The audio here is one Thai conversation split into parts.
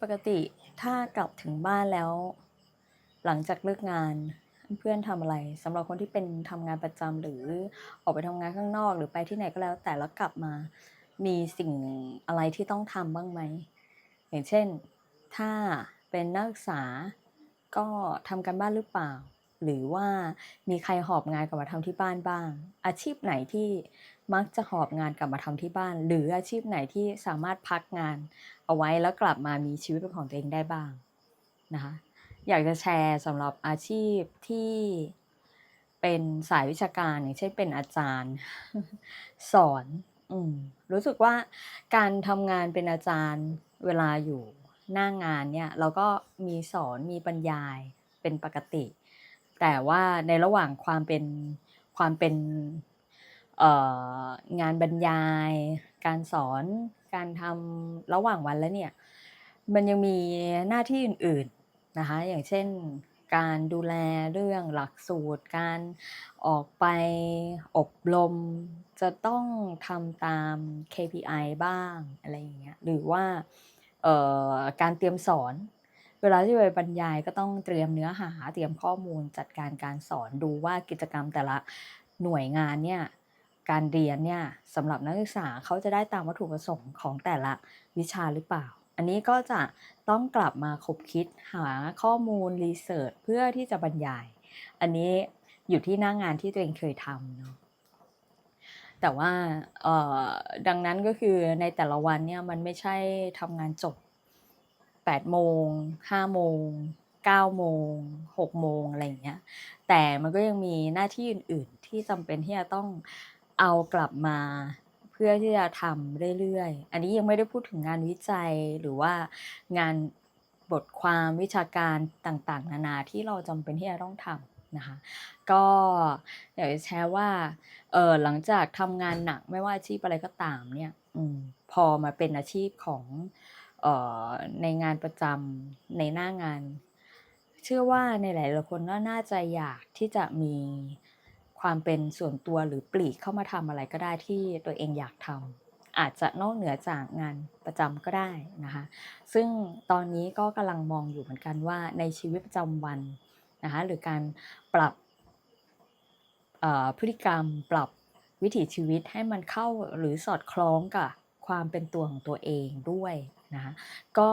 ปกติถ้ากลับถึงบ้านแล้ว หลังจากเลิกงานเพื่อนทำอะไรสำหรับคนที่เป็นทำงานประจำหรือออกไปทำงานข้างนอกหรือไปที่ไหนก็แล้ว แต่แล้วกลับมา มีสิ่งอะไรที่ต้องทำบ้างไหม อย่างเช่น ถ้าเป็นนักศึกษาก็ทำการบ้านหรือเปล่า หรือว่ามีใครหอบงานกลับมาทำที่บ้านบ้าง อาชีพไหนที่มักจะหอบงานกลับมาทำที่บ้าน หรืออาชีพไหนที่สามารถพักงานเอาไว้แล้วกลับมามีชีวิตเป็นของตัวเองได้บ้างนะคะอยากจะแชร์สำหรับอาชีพที่เป็นสายวิชาการอย่างเช่นเป็นอาจารย์ สอนอืมรู้สึกว่าการทำงานเป็นอาจารย์เวลาอยู่หน้างานเนี่ย เราก็มีสอนมีบรรยายเป็นปกติ แต่ว่าในระหว่างความเป็นความเป็นงานบรรยาย การสอนการทำระหว่างวันแล้วเนี่ย มันยังมีหน้าที่อื่นๆนะคะ อย่างเช่นการดูแลเรื่องหลักสูตร การออกไปอบรม จะต้องทำตาม KPI บ้างอะไรอย่างเงี้ย หรือว่าการเตรียมสอน เวลาที่ไปบรรยายก็ต้องเตรียมเนื้อหาเตรียมข้อมูลจัดการการสอนดูว่ากิจกรรมแต่ละหน่วยงานเนี่ยการเรียนเนี่ยสำหรับนักศึกษาเขาจะได้ตามวัตถุประสงค์ของแต่ละวิชาหรือเปล่า อันนี้ก็จะต้องกลับมาคบคิดหาข้อมูลรีเสิร์ชเพื่อที่จะบรรยาย อันนี้อยู่ที่หน้างานที่ตัวเองเคยทำเนาะแต่ว่าเออดังนั้นก็คือในแต่ละวันเนี่ยมันไม่ใช่ทำงานจบ 8โมง5โมง9โมง6โมงอะไรอย่างเงี้ยแต่มันก็ยังมีหน้าที่อื่น ๆ ที่จำเป็นที่จะต้องเอากลับมาเพื่อที่จะทำเรื่อยๆ อันนี้ยังไม่ได้พูดถึงงานวิจัยหรือว่างานบทความวิชาการต่างๆ นานาที่เราจำเป็นที่จะต้องทำนะคะ ก็อยากจะแชร์ว่าเออหลังจากทำงานหนักไม่ว่าอาชีพอะไรก็ตามเนี่ยอพอมาเป็นอาชีพของ ในงานประจำในหน้างาน เชื่อว่าในหลายๆคนก็น่าจะอยากที่จะมีความเป็นส่วนตัวหรือปลีกเข้ามาทำอะไรก็ได้ที่ตัวเองอยากทำอาจจะนอกเหนือจากงานประจำก็ได้นะคะซึ่งตอนนี้ก็กำลังมองอยู่เหมือนกันว่าในชีวิตประจำวันนะคะหรือการปรับพฤติกรรมปรับวิถีชีวิตให้มันเข้าหรือสอดคล้องกับความเป็นตัวของตัวเองด้วย นะคะก็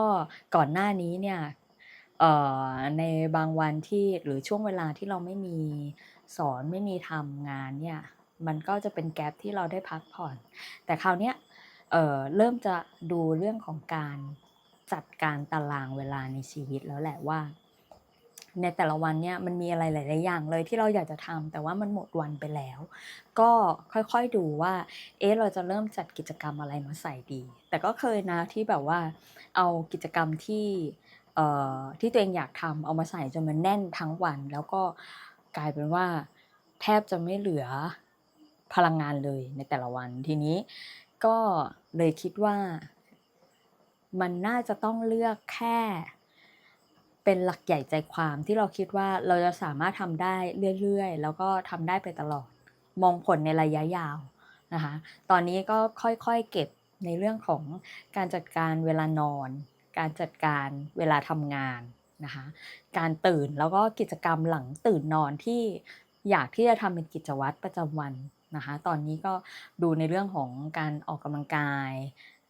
ก่อนหน้านี้เนี่ยในบางวันที่หรือช่วงเวลาที่เราไม่มีสอนไม่มีทำงานเนี่ยมันก็จะเป็นแกลบที่เราได้พักผ่อน แต่คราวเนี้ยเเริ่มจะดูเรื่องของการจัดการตารางเวลาในชีวิตแล้วแหละว่า ในแต่ละวันเนี่ยมันมีอะไรหลาย ๆ อย่างเลยที่เราอยากจะทำแต่ว่ามันหมดวันไปแล้ว ก็ค่อยๆดูว่า เอ๊ะเราจะเริ่มจัดกิจกรรมอะไรมาใส่ดี แต่ก็เคยนะที่แบบว่าเอากิจกรรมที่เอ่อที่ตัวเองอยากทำเอามาใส่จนมันแน่นทั้งวัน แล้วก็กลายเป็นว่า แทบจะไม่เหลือพลังงานเลยในแต่ละวันทีนี้ก็เลยคิดว่า มันน่าจะต้องเลือกแค่ เป็นหลักใหญ่ใจความที่เราคิดว่าเราจะสามารถทำได้เรื่อยๆ แล้วก็ทำได้ไปตลอด มองผลในระยะยาวนะคะตอนนี้ก็ค่อยๆเก็บในเรื่องของการจัดการเวลานอน การจัดการเวลาทำงานนะคะการตื่นแล้วก็กิจกรรมหลังตื่นนอนที่อยากที่จะทำเป็นกิจวัตรประจำวันนะคะตอนนี้ก็ดูในเรื่องของการออกกำลังกาย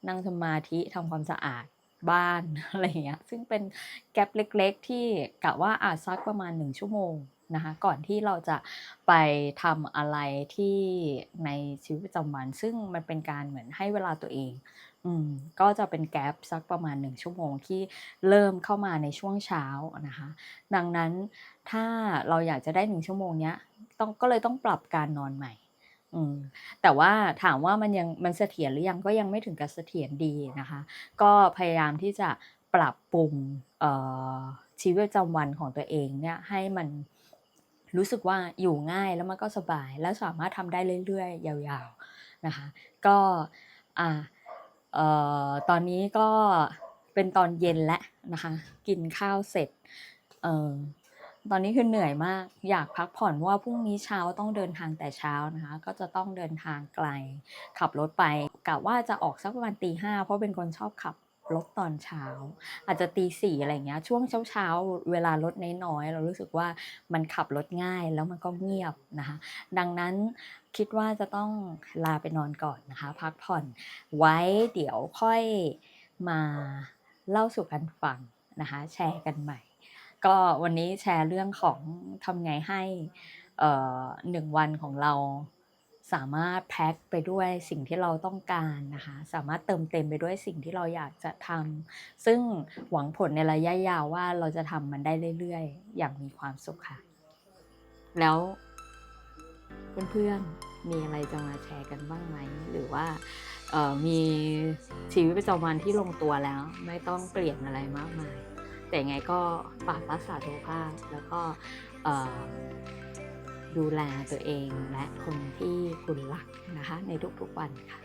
นั่งสมาธิทำความสะอาด บ้านอะไรอย่างเงี้ยซึ่งเป็นแกลบเล็กๆ ที่กะว่าอาจสักประมาณ 1 ชั่วโมงนะคะก่อนที่เราจะไปทำอะไรที่ในชีวิตประจำวัน ซึ่งมันเป็นการเหมือนให้เวลาตัวเองอืมก็จะเป็นแกลบสักประมาณ 1 ชั่วโมงที่เริ่มเข้ามาในช่วงเช้านะคะ ดังนั้นถ้าเราอยากจะได้ 1 ชั่วโมงเนี้ยต้องก็เลยต้องปรับการนอนใหม่ อืม แต่ว่าถามว่ามันยัง มันเสถียรหรือยัง ก็ยังไม่ถึงกับเสถียรดีนะคะ ก็พยายามที่จะปรับปรุง เอ่อ ชีวิตประจำวันของตัวเองเนี่ยให้มันรู้สึกว่าอยู่ง่ายแล้วมันก็สบาย แล้วสามารถทำได้เรื่อย ๆ ยาว ๆ นะคะ ก็ อ่า เอ่อ ตอนนี้ก็เป็นตอนเย็นแล้วนะคะ กินข้าวเสร็จ เอ่อ ตอนนี้คือเหนื่อยมาก อยากพักผ่อนว่าพรุ่งนี้เช้าต้องเดินทางแต่เช้านะคะ ก็จะต้องเดินทางไกล ขับรถไปกะว่าจะออกสักประมาณตีห้าเพราะเป็นคนชอบขับรถตอนเช้า อาจจะตีสี่อะไรเงี้ยช่วงเช้าๆเวลารถน้อยๆเรารู้สึกว่ามันขับรถง่ายแล้วมันก็เงียบนะคะ ดังนั้นคิดว่าจะต้องลาไปนอนก่อนนะคะ พักผ่อนไว้เดี๋ยวค่อยมาเล่าสู่กันฟังนะคะ แชร์กันใหม่ ก็วันนี้แชร์เรื่องของทำไงให้เอ่อหนึ่งวันของเราสามารถแพ็คไปด้วยสิ่งที่เราต้องการนะคะ สามารถเติมเต็มไปด้วยสิ่งที่เราอยากจะทำซึ่งหวังผลในระยะยาวว่าเราจะทำมันได้เรื่อยๆ อย่างมีความสุขค่ะ แล้วเพื่อนๆ มีอะไรจะมาแชร์กันบ้างไหม หรือว่ามีชีวิตประจำวันที่ลงตัวแล้ว ไม่ต้องเปลี่ยนอะไรมากมาย แต่ไงก็ฝากรักษาสุขภาพแล้วก็ดูแลตัวเองและคนที่คุณรักนะคะในทุกๆวันค่ะ